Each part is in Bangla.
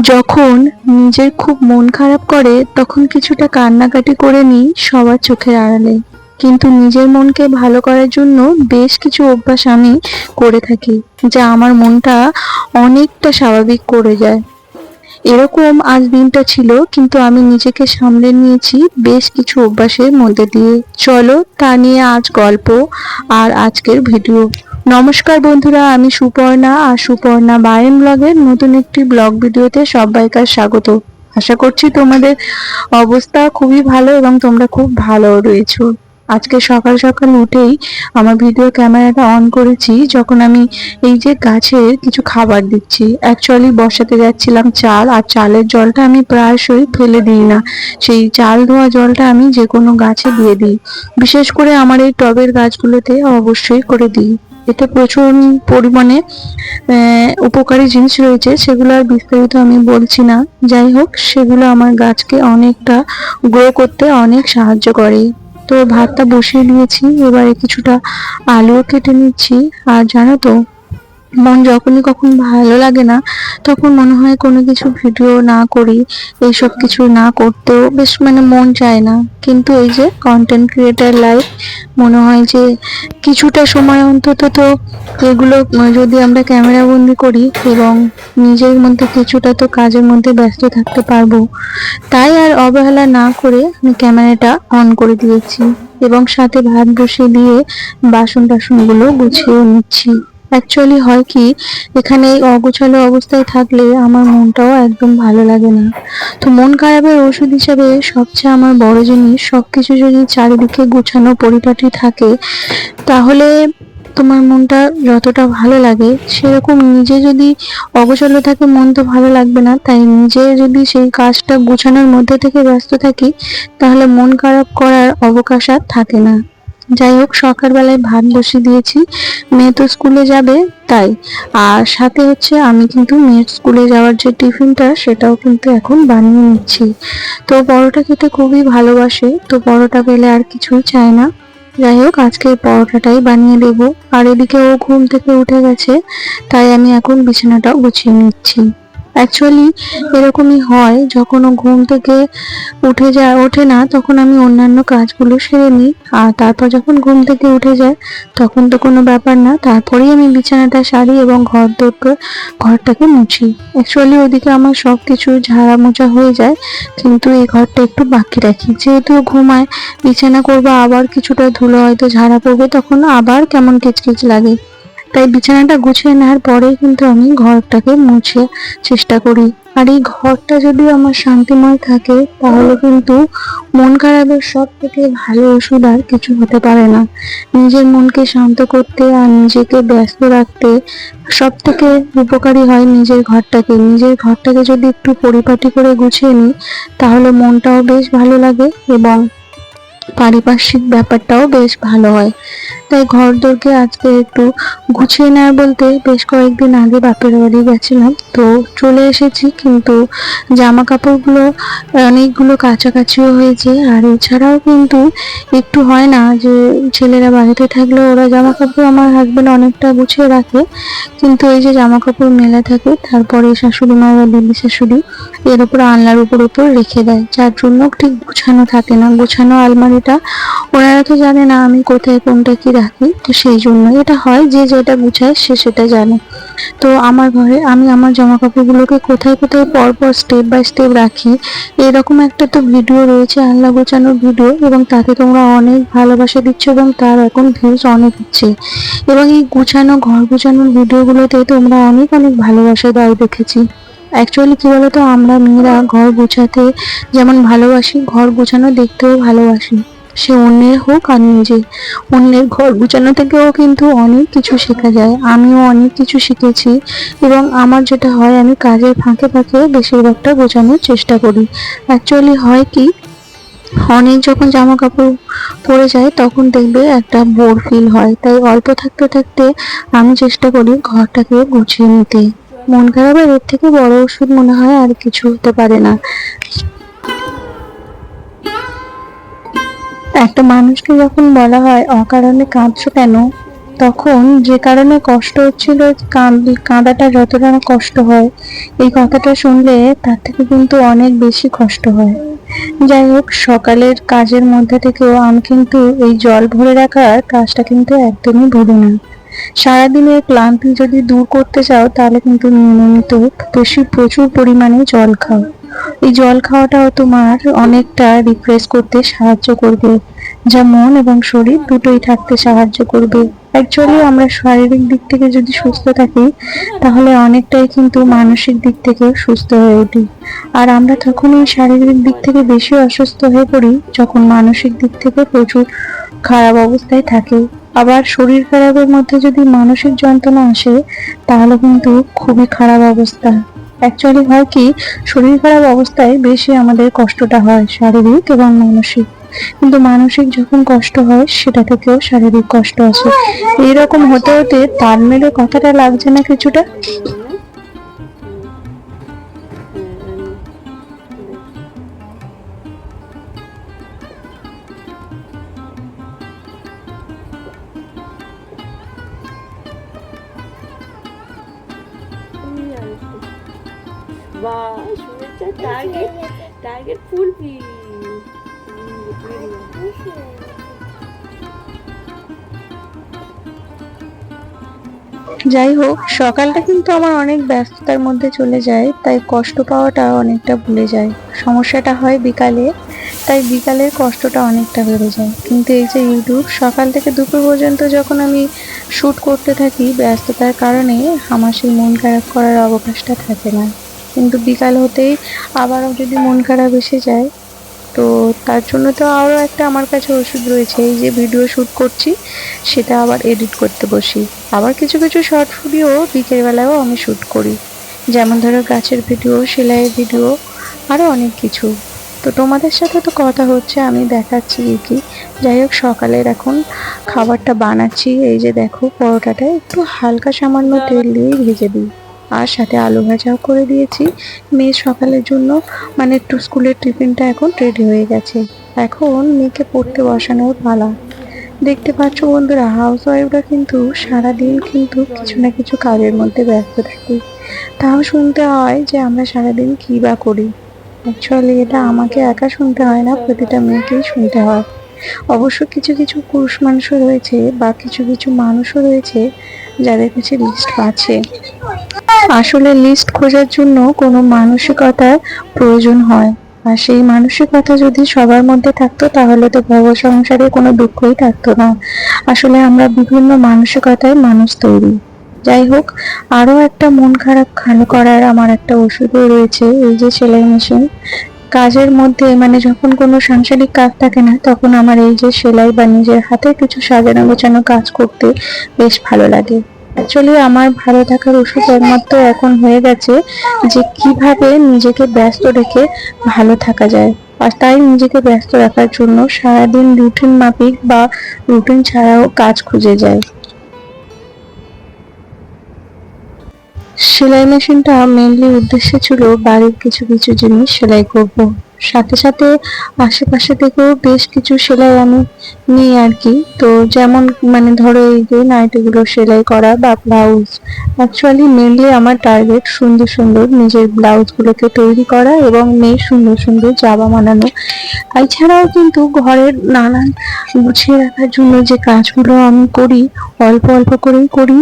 যখন নিজের খুব মন খারাপ করে, তখন কিছুটা কান্নাকাটি করে নিই সবার চোখের আড়ালে। কিন্তু নিজের মনকে ভালো করার জন্য বেশ কিছু অভ্যাস আমি করে থাকি, যা আমার মনটা অনেকটা স্বাভাবিক করে যায়। এরকম আজ দিনটা ছিল, কিন্তু আমি নিজেকে সামলে নিয়েছি বেশ কিছু অভ্যাসের মধ্যে দিয়ে। চলো তা নিয়ে আজ গল্প আর আজকের ভিডিও। নমস্কার বন্ধুরা, আমি সুপর্ণা আর সুপর্ণা বায়েন ব্লগের নতুন একটি ব্লগ ভিডিওতে সবাইকার স্বাগত। আশা করছি তোমাদের অবস্থা খুবই ভালো এবং তোমরা খুব ভালো রয়েছো। আজকে সকাল সকাল উঠেই আমার ভিডিও ক্যামেরাটা অন করেছি, যখন আমি এই যে গাছের কিছু খাবার দিচ্ছি। অ্যাকচুয়ালি বসাতে যাচ্ছিলাম চাল, আর চালের জলটা আমি প্রায়শই ফেলে দিই না। সেই চাল ধোয়া জলটা আমি যে কোনো গাছে দিয়ে দিই। বিশেষ করে আমার এই টবের গাছগুলোতে অবশ্যই করে দিই। এতে প্রচুর পরিমাণে উপকারী জিনিস রয়েছে, সেগুলো আর বিস্তারিত আমি বলছি না। যাই হোক, সেগুলো আমার গাছকে অনেকটা গ্রো করতে অনেক সাহায্য করে। তো ভাতটা বসিয়ে নিয়েছি এবারে কিছুটা আলুও কেটে নিচ্ছি। আর জানো তো মন যখনই কখন ভালো লাগে না, তখন মনে হয় কোনো কিছু ভিডিও না করি, এইসব কিছু না করতেও বেশ মানে মন চায় না। কিন্তু এই যে কন্টেন্ট ক্রিয়েটার লাইফ মনে হয় যে কিছুটা সময় অন্তত তো এগুলো যদি আমরা ক্যামেরা বন্দি করি এবং নিজের মধ্যে কিছুটা তো কাজের মধ্যে ব্যস্ত থাকতে পারব, তাই আর অবহেলা না করে আমি ক্যামেরাটা অন করে দিয়েছি এবং সাথে ভাত বসিয়ে দিয়ে বাসন টাসনগুলো গুছিয়ে নিচ্ছি। অ্যাকচুয়ালি হয় কি, এখানে এই অগোছালো অবস্থায় থাকলে আমার মনটাও একদম ভালো লাগে না। তো মন খারাপের ওষুধ হিসাবে সবচেয়ে আমার বড় জিনিস সব কিছু যদি চারিদিকে গোছানো পরিপাটি থাকে, তাহলে তোমার মনটা যতটা ভালো লাগে, সেরকম নিজে যদি অগোছালো থাকে, মন তো ভালো লাগবে না। তাই নিজে যদি সেই কাজটা গোছানোর মধ্যে থেকে ব্যস্ত থাকি, তাহলে মন খারাপ করার অবকাশ আর থাকে না। যাই হোক, সকালবেলায় ভাত বসিয়ে দিয়েছি। মেয়ে তো স্কুলে যাবে, তাই। আর সাথে হচ্ছে আমি কিন্তু মেয়ের স্কুলে যাওয়ার যে টিফিনটা, সেটাও কিন্তু এখন বানিয়ে নিচ্ছি। তো পরোটা খেতে খুবই ভালোবাসে, তো পরোটা পেলে আর কিছুই চায় না। যাই হোক, আজকে পরোটাটাই বানিয়ে দেব। আর এদিকে ও ঘুম থেকে উঠে গেছে, তাই আমি এখন বিছানাটা গুছিয়ে নিচ্ছি। অ্যাকচুয়ালি এরকমই হয় যখন ও ঘুম থেকে উঠে যায় ওঠে না, তখন আমি অন্যান্য কাজগুলো সেরে নিই। আর তারপর যখন ঘুম থেকে উঠে যায়, তখন তো কোনো ব্যাপার না, তারপরেই আমি বিছানাটা সারি এবং ঘর দৌড় ঘরটাকে মুছি। অ্যাকচুয়ালি ওদিকে আমার সব কিছু ঝাড়া মোছা হয়ে যায়, কিন্তু এই ঘরটা একটু বাকি রাখি। যেহেতু ঘুমায়, বিছানা করব, আবার কিছুটা ধুলো হয়তো ঝাড়া পড়বে, তখন আবার কেমন কিচকিচ লাগে। তাই বিছানাটা গুছিয়ে নেওয়ার পরেই কিন্তু আমি ঘরটাকে মুছে চেষ্টা করি। আর এই ঘরটা যদি আমার শান্তিময় থাকে, তাহলে কিন্তু মন খারাপের সব থেকে ভালো ওষুধ আর কিছু হতে পারে না। নিজের মনকে শান্ত করতে আর নিজেকে ব্যস্ত রাখতে সব থেকে উপকারী হয় নিজের ঘরটাকে। নিজের ঘরটাকে যদি একটু পরিপাটি করে গুছিয়ে নিই, তাহলে মনটাও বেশ ভালো লাগে এবং পারিপার্শ্বিক ব্যাপারটাও বেশ ভালো হয়। তাই ঘর দোরকে আজকে একটু গুছিয়ে নেওয়া বলতে বেশ কয়েকদিন আগে বাপের বাড়ি গেছিলাম। তো চলে এসেছি, কিন্তু জামা কাপড়গুলো অনেকগুলো কাছাকাছিও হয়েছে। আর এছাড়াও কিন্তু একটু হয় না যে ছেলেরা বাড়িতে থাকলে ওরা জামা কাপড় আমার হাজবেন্ড অনেকটা গুছিয়ে রাখে। কিন্তু এই যে জামা কাপড় মেলা থাকে, তারপরে শাশুড়ি মা বা দিদি শাশুড়ি এর উপর আলনার উপর উপর রেখে দেয়। যার জন্য ঠিক গুছানো থাকে না। গোছানো আলমারিটা ওনারা তো জানে না আমি কোথায় কোনটা কি রাখি তো সেই জন্য এটা হয়, যে যেটা গুছায় সে সেটা জানে। তো আমার ঘরে আমি আমার জামা কাপড়গুলোকে কোথায় কোথায় পর পর স্টেপ বাই স্টেপ রাখি। এরকম একটা তো ভিডিও রয়েছে, আল্লাহ গোছানোর ভিডিও এবং তাতে তোমরা অনেক ভালোবাসা দিচ্ছ এবং তার এখন ভিউজ অনেক হচ্ছে এবং এই গুছানো, ঘর গোছানোর ভিডিওগুলোতে তোমরা অনেক অনেক ভালোবাসা দাও দেখেছি। অ্যাকচুয়ালি কি বলতো, আমরা মেয়েরা ঘর গোছাতে যেমন ভালোবাসি, ঘর গোছানো দেখতেও ভালোবাসি। সে অন্যের হোক আর নিজের অন্যের ঘর গোছানো থেকেও কিন্তু অনেক কিছু শেখা যায়। আমিও অনেক কিছু শিখেছি এবং আমার যেটা হয়, আমি কাজের ফাঁকে ফাঁকে বেশিরভাগটা গোছানোর চেষ্টা করি। অ্যাকচুয়ালি হয় কি, অনেক যখন জামা কাপড় পরে যায় তখন দেখবে একটা বোর ফিল হয়। তাই অল্প থাকতে থাকতে আমি চেষ্টা করি ঘরটাকে গুছিয়ে নিতে। মন খারাপের এর থেকে বড় ওষুধ মনে হয় আর কিছু হতে পারে না। একটা মানুষকে যখন বলা হয় অকারণে কাঁদছো কেন? তখন যে কারণে কষ্ট হচ্ছিল, কাঁদ- কাঁদাটা যতটা কষ্ট হয়, এই কথাটা শুনলে তার থেকে কিন্তু অনেক বেশি কষ্ট হয়। যাই হোক, সকালের কাজের মধ্যে থেকেও আমি কিন্তু এই জল ভরে রাখার কাজটা কিন্তু একদমই ভুলি না। সারাদিনের ক্লান্তি যদি দূর করতে চাও, তাহলে কিন্তু নিয়মিত বেশি প্রচুর পরিমাণে জল খাও। এই জল খাওয়াটাও তোমার অনেকটা রিফ্রেশ করতে সাহায্য করবে। যা মন এবং শরীর দুটোই থাকতে সাহায্য করবে। অ্যাকচুয়ালি আমরা শারীরিক দিক থেকে যদি সুস্থ থাকি, তাহলে অনেকটাই কিন্তু মানসিক দিক থেকেও সুস্থ হয়ে উঠি। আর আমরা তখনই শারীরিক দিক থেকে বেশি অসুস্থ হয়ে পড়ি যখন মানসিক দিক থেকে প্রচুর খারাপ অবস্থায় থাকে। আবার শরীর খারাপের মধ্যে যদি মানসিক যন্ত্রণা আসে, তাহলে কিন্তু খুবই খারাপ অবস্থা। অ্যাকচুয়ালি হয় কি, শরীর খারাপ অবস্থায় বেশি আমাদের কষ্টটা হয় শারীরিক এবং মানসিক। কিন্তু মানসিক যখন কষ্ট হয়, সেটা থেকেও শারীরিক কষ্ট আসে এইরকম হতে হতে তাল মেলে কথাটা লাগছে না কিছুটা? টার্গেট টার্গেট যাই হোক, সকালটা কিন্তু আমার অনেক ব্যস্ততার মধ্যে চলে যায়, তাই কষ্ট পাওয়াটা অনেকটা ভুলে যায়। সমস্যাটা হয় বিকালে, তাই বিকালের কষ্টটা অনেকটা বেড়ে যায়। কিন্তু এই যে ইউটিউব সকাল থেকে দুপুর পর্যন্ত যখন আমি শ্যুট করতে থাকি ব্যস্ততার কারণে আমার সেই মন খারাপ করার অবকাশটা থাকে না। কিন্তু বিকাল হতেই আবারও যদি মন খারাপ এসে যায়, তো তার জন্য তো আরও একটা আমার কাছে ওষুধ রয়েছে। এই যে ভিডিও শ্যুট করছি, সেটা আবার এডিট করতে বসি। আবার কিছু কিছু শর্ট ভিডিও বিকেলবেলাও আমি শ্যুট করি। যেমন ধরো গাছের ভিডিও, সেলাইয়ের ভিডিও, আরও অনেক কিছু। তো তোমাদের সাথে তো কথা হচ্ছে, আমি দেখাচ্ছি কি। যাই হোক, সকালের এখন খাবারটা বানাচ্ছি। এই যে দেখো, পরোটাটা একটু হালকা সামান্য তেল দিয়ে ভেজে দিই। আর সাথে আলু ভাজাও করে দিয়েছি। মেয়ে সকালের জন্য মানে একটু স্কুলের টিফিনটা এখন রেডি হয়ে গেছে। এখন মেয়েকে পড়তে বসানোর পালা। দেখতে পাচ্ছ বন্ধুরা হাউস ওয়াইফরা কিন্তু সারাদিন কিন্তু কিছু না কিছু কাজের মধ্যে ব্যস্ত থাকি। তাও শুনতে হয় যে আমরা সারাদিন কী বা করি। অ্যাকচুয়ালি এটা আমাকে একা শুনতে হয় না, প্রতিটা মেয়েকেই শুনতে হয়। অবশ্য কিছু কিছু পুরুষ মানুষও রয়েছে বা কিছু কিছু মানুষও রয়েছে যাদের কাছে লিস্ট আছে। আসলে লিস্ট খোঁজার জন্য কোনো মানসিকতার প্রয়োজন হয়। আর সেই মানসিকতা যদি সবার মধ্যে থাকতো, তাহলে তো ভব সংসারে কোনো দুঃখই থাকতো না। আসলে আমরা বিভিন্ন মানসিকতায় মানুষ তৈরি। যাই হোক, আরও একটা মন খারাপ ভালো করার আমার একটা ওষুধও রয়েছে, এই যে সেলাই মেশিন কাজের মধ্যে মানে যখন কোনো সাংসারিক কাজ থাকে না, তখন আমার এই যে সেলাই বা নিজের হাতে কিছু সাজানো গোছানো কাজ করতে বেশ ভালো লাগে। অ্যাকচুয়ালি আমার ভালো থাকার ওষুধ একমাত্র এখন হয়ে গেছে যে কীভাবে নিজেকে ব্যস্ত রেখে ভালো থাকা যায়। আর তাই নিজেকে ব্যস্ত রাখার জন্য সারাদিন রুটিন মাফিক বা রুটিন ছাড়াও কাজ খুঁজে যায় সেলাই মেশিনটা মেনলি উদ্দেশ্য ছিল বাড়ির কিছু কিছু জিনিস সেলাই করব। সাথে সাথে আশেপাশে থেকেও বেশ কিছু সেলাই আমি নিই আর কি। তো যেমন মানে ধরো এই যে নাইটিগুলো সেলাই করা বা ব্লাউজ অ্যাকচুয়ালি মেনলি আমার টার্গেট সুন্দর সুন্দর নিজের ব্লাউজগুলোকে তৈরি করা এবং মেয়ে সুন্দর সুন্দর জামা বানানো। এছাড়াও কিন্তু ঘরের নানান গুছিয়ে রাখার জন্য যে কাজগুলো আমি করি, অল্প অল্প করেই করি,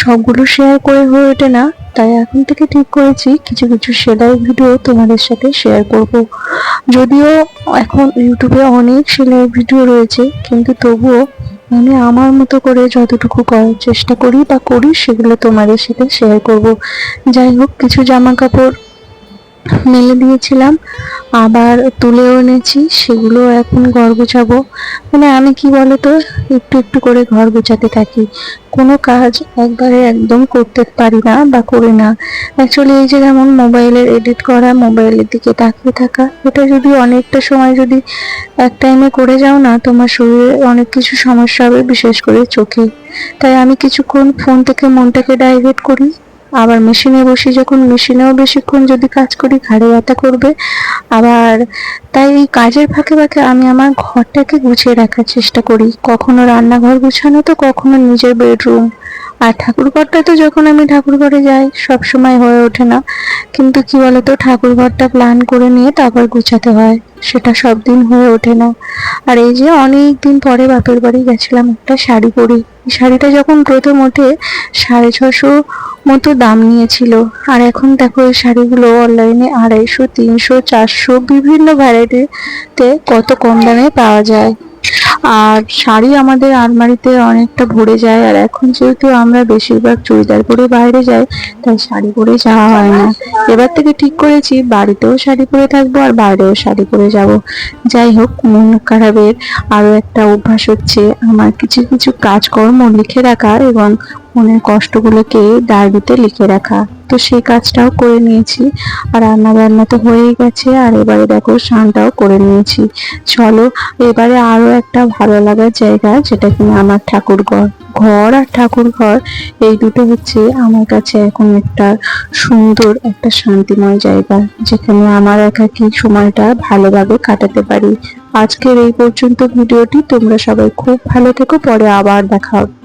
সবগুলো শেয়ার করে হয়ে ওঠে না। তাই এখন থেকে ঠিক করেছি, কিছু কিছু সেলাই ভিডিও তোমাদের সাথে শেয়ার করব। যদিও এখন ইউটিউবে অনেক সেলাই ভিডিও রয়েছে, কিন্তু তবুও আমি আমার মতো করে যতটুকু করার চেষ্টা করি বা করি, সেগুলো তোমাদের সাথে শেয়ার করব। যাই হোক, কিছু জামা কাপড় মেলে দিয়েছিলাম, আবার তুলেও এনেছি সেগুলো এখন ঘর গোছাবো। মানে আমি কি বলতো, একটু একটু করে ঘর গোছাতে থাকি। কোনো কাজ একবারে একদম করতে পারি না বা করি না। অ্যাকচুয়ালি এই যে যেমন মোবাইলের এডিট করা, মোবাইলের দিকে তাকিয়ে থাকা, এটা যদি অনেকটা সময় যদি এক টাইমে করে যাও না, তোমার শরীরে অনেক কিছু সমস্যা হবে, বিশেষ করে চোখে। তাই আমি কিছুক্ষণ ফোন থেকে মনটাকে ডাইভার্ট করি আবার মেশিনে বসি যখন মেশিনেও বেশিক্ষণ যদি কাজ করি, ঘাড়ে ব্যথা করবে। আবার তাই এই কাজের ফাঁকে ফাঁকে আমি আমার ঘরটাকে গুছিয়ে রাখার চেষ্টা করি। কখনো রান্নাঘর গুছানো, তো কখনো নিজের বেডরুম আর ঠাকুর ঘরটা তো যখন আমি ঠাকুর ঘরে যাই, সব সময় হয়ে ওঠে না। কিন্তু কি বলতো ঠাকুর ঘরটা প্ল্যান করে নিয়ে তারপর গুছাতে হয়। সেটা সব দিন হয়ে ওঠে না। আর এই যে অনেক দিন পরে বাপের বাড়ি গেছিলাম একটা শাড়ি পরি। শাড়িটা যখন প্রথম ওঠে, সাড়ে ছশো মতো দাম নিয়েছিল। আর এখন দেখো, এই শাড়িগুলো অনলাইনে আড়াইশো, তিনশো, চারশো, বিভিন্ন ভ্যারাইটিতে কত কম দামে পাওয়া যায়। আর শাড়ি আমাদের আলমারিতে অনেকটা ভরে যায়, আর এখন যেহেতু আমরা বেশিরভাগ চুড়িদার পরে বাইরে যাই, তাই শাড়ি পরে যাওয়া হয় না। এবার থেকে ঠিক করেছি, বাড়িতেও শাড়ি পরে থাকব আর বাইরেও শাড়ি পরে যাব। যাই হোক, মন খারাপের আরও একটা অভ্যাস হচ্ছে, আমার কিছু কিছু কাজকর্ম লিখে রাখা এবং মনের কষ্টগুলোকে ডায়েরিতে লিখে রাখা। তো সেই কাজটাও করে নিয়েছি। আর রান্না বান্না তো হয়েই গেছে। আর এবারে দেখো, স্নানটাও করে নিয়েছি। চলো, এবারে আরও একটা ভালো লাগার জায়গা, যেটা কিনা আমার ঠাকুর ঘর। ঘর আর ঠাকুর ঘর, এই দুটো হচ্ছে আমার কাছে এখন একটা সুন্দর, একটা শান্তিময় জায়গা, যেখানে আমার একাকী সময়টা ভালোভাবে কাটাতে পারি। আজকের এই পর্যন্ত ভিডিওটি, তোমরা সবাই খুব ভালো থেকো। পরে আবার দেখা হবে।